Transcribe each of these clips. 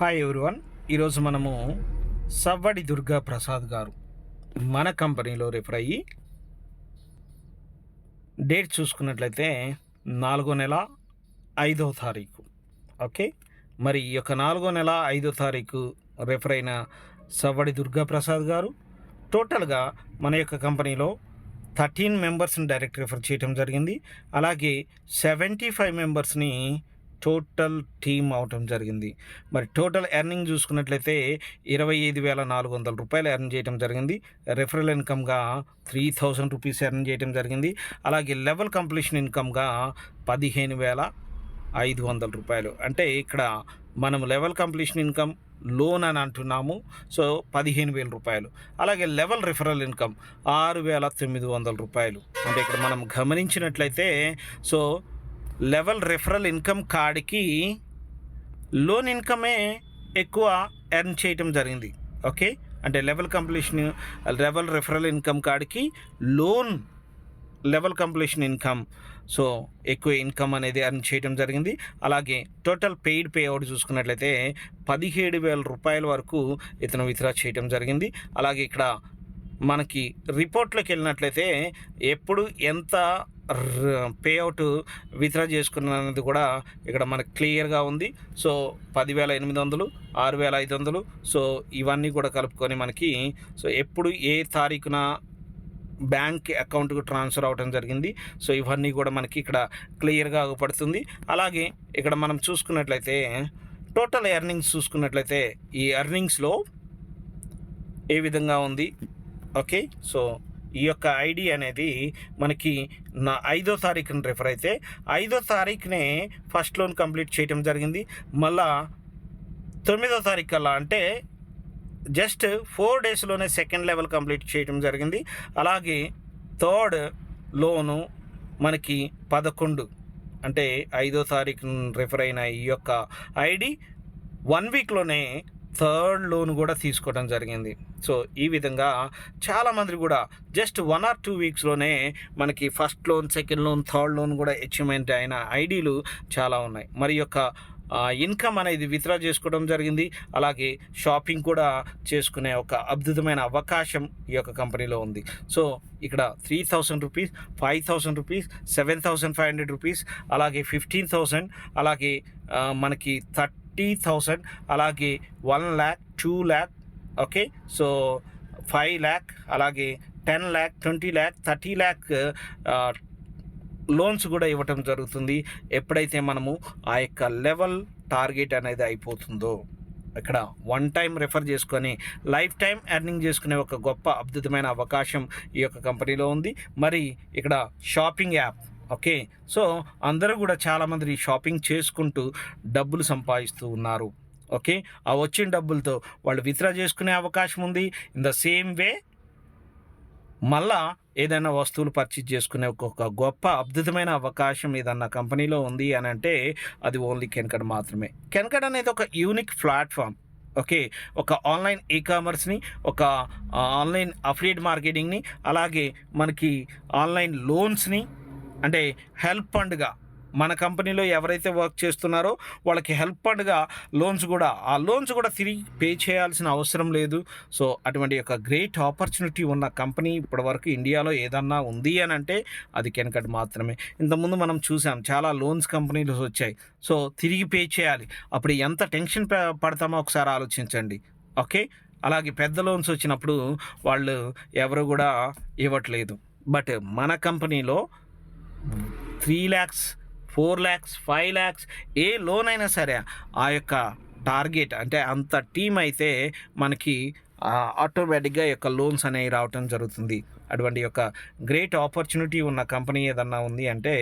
Hi everyone ఈరోజు మనము సవ్వడి దుర్గా ప్రసాద్ గారు మన కంపెనీలో రిఫర్ అయ్యి డేట్ చూసుకున్నట్లయితే నాలుగో నెల ఐదో తారీఖు. ఓకే మరి ఈ యొక్క నాలుగో నెల ఐదో తారీఖు రిఫర్ అయిన సవ్వడి దుర్గా ప్రసాద్ గారు టోటల్గా మన యొక్క కంపెనీలో థర్టీన్ మెంబర్స్ని డైరెక్ట్ రిఫర్ చేయడం జరిగింది. అలాగే సెవెంటీ ఫైవ్ మెంబర్స్ని టోటల్ టీమ్ అవటం జరిగింది. మరి టోటల్ ఎర్నింగ్ చూసుకున్నట్లయితే ఇరవై ఐదు వేల నాలుగు వందల రూపాయలు ఎర్న్ చేయడం జరిగింది. రెఫరల్ ఇన్కమ్గా త్రీ థౌజండ్ రూపీస్ ఎర్న్ చేయడం జరిగింది. అలాగే లెవెల్ కంప్లీషన్ ఇన్కమ్గా పదిహేను వేల ఐదు వందల రూపాయలు. అంటే ఇక్కడ మనం లెవెల్ కంప్లీషన్ ఇన్కమ్ లోన్ అని అంటున్నాము. సో పదిహేను వేల రూపాయలు. అలాగే లెవెల్ రిఫరల్ ఇన్కమ్ ఆరు వేల తొమ్మిది వందల రూపాయలు. అంటే ఇక్కడ మనం గమనించినట్లయితే సో లెవెల్ రెఫరల్ ఇన్కమ్ కార్డ్కి లోన్ ఇన్కమే ఎక్కువ ఎర్న్ చేయటం జరిగింది. ఓకే? అంటే level completion level referral income కార్డ్కి loan level completion income. So ఎక్కువ ఇన్కమ్ అనేది ఎర్న్ చేయడం జరిగింది. అలాగే టోటల్ పెయిడ్ పే అవుట్ చూసుకున్నట్లయితే పదిహేడు వేల రూపాయల వరకు ఇతను విత్డ్రా చేయడం జరిగింది. అలాగే ఇక్కడ మనకి రిపోర్ట్లోకి వెళ్ళినట్లయితే ఎప్పుడు ఎంత పే అవుట్ విత్డ్రా చేసుకున్నది కూడా ఇక్కడ మనకు క్లియర్గా ఉంది. సో పదివేల ఎనిమిది వందలు ఆరు వేల ఐదు వందలు సో ఇవన్నీ కూడా కలుపుకొని మనకి సో ఎప్పుడు ఏ తారీఖున బ్యాంక్ అకౌంట్కు ట్రాన్స్ఫర్ అవడం జరిగింది సో ఇవన్నీ కూడా మనకి ఇక్కడ క్లియర్గా అగుపడుతుంది అలాగే ఇక్కడ మనం చూసుకున్నట్లయితే టోటల్ ఎర్నింగ్స్ చూసుకున్నట్లయితే ఈ ఎర్నింగ్స్లో ఏ విధంగా ఉంది? ఓకే సో ఈ యొక్క ఐడి అనేది మనకి నా ఐదో తారీఖున రెఫర్ అయితే ఐదో తారీఖునే ఫస్ట్ లోన్ కంప్లీట్ చేయడం జరిగింది. మళ్ళా తొమ్మిదో తారీఖు అలా అంటే జస్ట్ ఫోర్ డేస్లోనే సెకండ్ లెవెల్ కంప్లీట్ చేయడం జరిగింది. అలాగే థర్డ్ లోను మనకి పదకొండు అంటే ఐదో తారీఖు రెఫర్ అయిన ఈ యొక్క ఐడి వన్ వీక్లోనే థర్డ్ లోన్ కూడా తీసుకోవడం జరిగింది. సో ఈ విధంగా చాలామంది కూడా జస్ట్ వన్ ఆర్ టూ వీక్స్లోనే మనకి first loan second loan third loan కూడా అచీవ్మెంట్ అయిన ఐడీలు చాలా ఉన్నాయి. మరి యొక్క ఇన్కమ్ అనేది విత్డ్రా చేసుకోవడం జరిగింది. అలాగే షాపింగ్ కూడా చేసుకునే ఒక అద్భుతమైన అవకాశం ఈ యొక్క కంపెనీలో ఉంది. సో ఇక్కడ three thousand rupees five thousand rupees seven thousand five hundred rupees అలాగే ఫిఫ్టీన్ థౌసండ్ అలాగే మనకి థర్టీ థౌసండ్ అలాగే one lakh two lakh okay so five lakh అలాగే ten lakh twenty lakh thirty lakh loans కూడా ఇవ్వటం జరుగుతుంది. ఎప్పుడైతే మనము ఆ యొక్క లెవెల్ టార్గెట్ అనేది అయిపోతుందో ఇక్కడ వన్ టైం రెఫర్ చేసుకొని లైఫ్ టైం ఎర్నింగ్ చేసుకునే ఒక గొప్ప అద్భుతమైన అవకాశం ఈ యొక్క కంపెనీలో ఉంది. మరి ఇక్కడ షాపింగ్ యాప్ ఓకే. సో అందరూ కూడా చాలామంది షాపింగ్ చేసుకుంటూ డబ్బులు సంపాదిస్తూ ఉన్నారు. ఓకే. ఆ వచ్చిన డబ్బులతో వాళ్ళు విత్డ్రా చేసుకునే అవకాశం ఉంది. ఇన్ ద సేమ్ వే మళ్ళా ఏదైనా వస్తువులు పర్చేజ్ చేసుకునే ఒక గొప్ప అద్భుతమైన అవకాశం ఏదన్నా కంపెనీలో ఉంది అని అంటే అది ఓన్లీ కెన్కడ్ మాత్రమే. కెన్కడ్ అనేది ఒక యూనిక్ ప్లాట్ఫామ్. ఓకే. ఒక ఆన్లైన్ ఈ కామర్స్ని ఒక ఆన్లైన్ అఫిలియేట్ మార్కెటింగ్ని అలాగే మనకి ఆన్లైన్ లోన్స్ని అంటే హెల్ప్ ఫండ్గా మన కంపెనీలో ఎవరైతే వర్క్ చేస్తున్నారో వాళ్ళకి హెల్ప్ ఫండ్గా లోన్స్ కూడా ఆ లోన్స్ కూడా తిరిగి పే చేయాల్సిన అవసరం లేదు. సో అటువంటి యొక్క గ్రేట్ ఆపర్చునిటీ ఉన్న కంపెనీ ఇప్పటివరకు ఇండియాలో ఏదన్నా ఉంది అని అంటే అది కెనకట్ మాత్రమే. ఇంతకుముందు మనం చూసాం చాలా లోన్స్ కంపెనీలు వచ్చాయి. సో తిరిగి పే చేయాలి. అప్పుడు ఎంత టెన్షన్ ప- పడతామో ఒకసారి ఆలోచించండి. ఓకే? అలాగే పెద్ద లోన్స్ వచ్చినప్పుడు వాళ్ళు ఎవరు కూడా ఇవ్వట్లేదు. బట్ మన కంపెనీలో three lakhs four lakhs five lakhs ఏ లోన్ అయినా సరే ఆ యొక్క టార్గెట్ అంటే అంత టీం అయితే మనకి ఆటోమేటిక్గా యొక్క లోన్స్ అనేవి రావటం జరుగుతుంది. అటువంటి యొక్క గ్రేట్ ఆపర్చునిటీ ఉన్న కంపెనీ ఏదన్నా ఉంది అంటే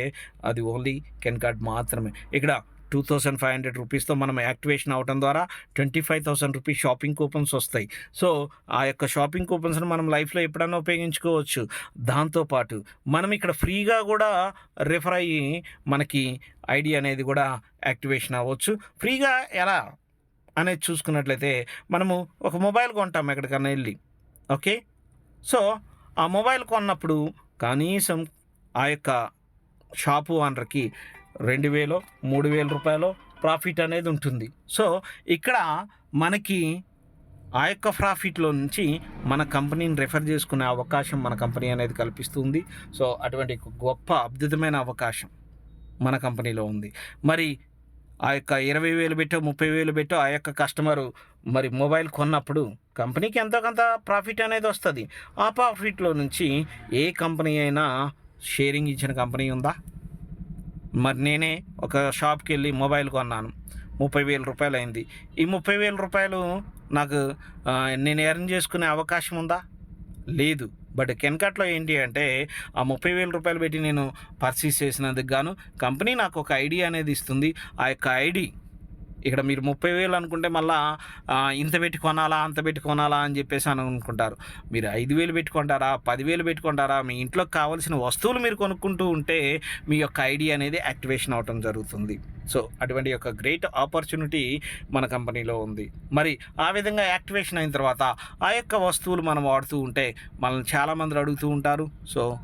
అది ఓన్లీ కెన్ కార్డ్ మాత్రమే. ఇక్కడ టూ థౌసండ్ ఫైవ్ హండ్రెడ్ రూపీస్తో మనం యాక్టివేషన్ అవడం ద్వారా twenty five thousand rupees shopping coupons వస్తాయి. సో ఆ యొక్క షాపింగ్ కూపన్స్ని మనం లైఫ్లో ఎప్పుడైనా ఉపయోగించుకోవచ్చు. దాంతోపాటు మనం ఇక్కడ ఫ్రీగా కూడా రిఫర్ అయ్యి మనకి ఐడి అనేది కూడా యాక్టివేషన్ అవ్వచ్చు. ఫ్రీగా ఎలా అనేది చూసుకున్నట్లయితే మనము ఒక మొబైల్ కొంటాం ఎక్కడికన్నా వెళ్ళి. ఓకే? సో ఆ మొబైల్ కొన్నప్పుడు కనీసం ఆ యొక్క షాపు ఓనర్కి రెండు వేలు మూడు వేల రూపాయలు ప్రాఫిట్ అనేది ఉంటుంది. సో ఇక్కడ మనకి ఆ యొక్క ప్రాఫిట్లో నుంచి మన కంపెనీని రెఫర్ చేసుకునే అవకాశం మన కంపెనీ అనేది కల్పిస్తుంది. సో అటువంటి గొప్ప అద్భుతమైన అవకాశం మన కంపెనీలో ఉంది. మరి ఆ యొక్క ఇరవై వేలు పెట్టో ముప్పై వేలు పెట్టో ఆ యొక్క కస్టమరు మరి మొబైల్ కొన్నప్పుడు కంపెనీకి ఎంతో కొంత ప్రాఫిట్ అనేది వస్తుంది. ఆ ప్రాఫిట్లో నుంచి ఏ కంపెనీ అయినా షేరింగ్ ఇచ్చిన కంపెనీ ఉందా? మరి నేనే ఒక షాప్కి వెళ్ళి మొబైల్ కొన్నాను. ముప్పై వేల రూపాయలు అయింది ఈ ముప్పై వేల రూపాయలు నాకు నేను ఎర్న్ చేసుకునే అవకాశం ఉందా? లేదు. బట్ కెన్కట్లో ఏంటి అంటే ఆ ముప్పై వేల రూపాయలు పెట్టి నేను పర్చేస్ చేసినందుకు గాను కంపెనీ నాకు ఒక ఐడి అనేది ఇస్తుంది. ఆ యొక్క ఐడి ఇక్కడ మీరు ముప్పై వేలు అనుకుంటే మళ్ళా ఇంత పెట్టి కొనాలా అంత పెట్టి కొనాలా అని చెప్పేసి అని అనుకుంటారు. మీరు ఐదు వేలు పెట్టుకుంటారా పదివేలు పెట్టుకుంటారా మీ ఇంట్లోకి కావాల్సిన వస్తువులు మీరు కొనుక్కుంటూ ఉంటే మీ యొక్క ఐడియా అనేది యాక్టివేషన్ అవటం జరుగుతుంది. సో అటువంటి యొక్క గ్రేట్ ఆపర్చునిటీ మన కంపెనీలో ఉంది. మరి ఆ విధంగా యాక్టివేషన్ అయిన తర్వాత ఆ యొక్క వస్తువులు మనం వాడుతూ ఉంటే మనల్ని చాలామంది అడుగుతూ ఉంటారు. సో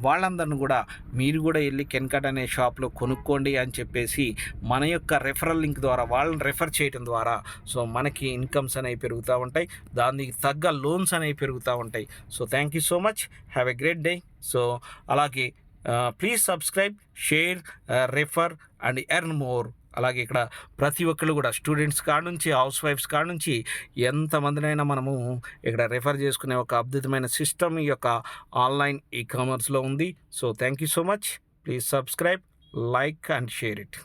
వాళ్ళందరిని కూడా మీరు కూడా వెళ్ళి కెన్కట్ అనే షాప్లో కొనుక్కోండి అని చెప్పేసి మన యొక్క రెఫరల్ లింక్ ద్వారా వాళ్ళని రెఫర్ చేయడం ద్వారా సో మనకి ఇన్కమ్స్ అనేవి పెరుగుతూ ఉంటాయి దానికి తగ్గ లోన్స్ అనేవి పెరుగుతూ ఉంటాయి. So thank you so much have a great day so అలాగే please subscribe share refer and earn more అలాగే ఇక్కడ ప్రతి ఒక్కళ్ళు కూడా స్టూడెంట్స్ కాడ నుంచి హౌస్ వైఫ్స్ కాడ నుంచి ఎంతమందినైనా మనము ఇక్కడ రెఫర్ చేసుకునే ఒక అద్భుతమైన సిస్టమ్ ఈ యొక్క ఆన్లైన్ ఈ కామర్స్లో ఉంది. So thank you so much. Please subscribe like and share it.